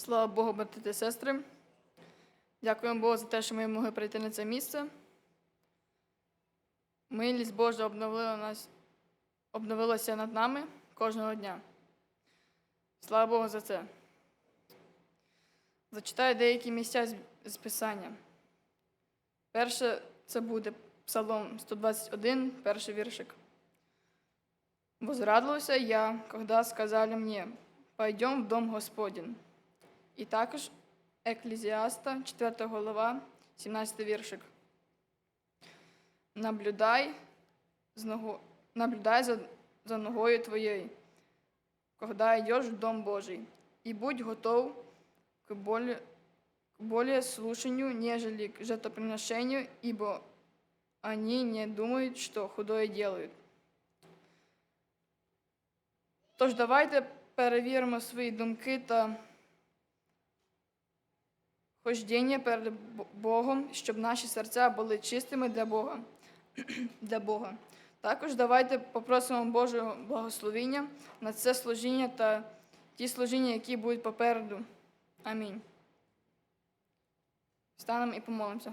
Слава Богу, брати та сестри. Дякуємо Богу за те, що ми могли прийти на це місце. Милість Божа обновила нас, обновилася над нами кожного дня. Слава Богу за це. Зачитаю деякі місця з, Писання. Перше це буде Псалом 121, перший віршик. Возрадовался я, когда сказали мне, пойдем в дом Господень. І також Еклезіаста, 4 глава, 17 віршик. Наблюдай, з ногу, наблюдай за, за ногою твоєю, когда йдеш в дом Божий, і будь готов к более, к более слушанию, нежели к жертвоприношению, ибо они не думают, что худое делают. Тож давайте перевіримо свої думки та хождіння перед Богом, щоб наші серця були чистими для Бога. для Бога. Також давайте попросимо Божого благословіння на це служіння та ті служіння, які будуть попереду. Амінь. Станемо і помолимося.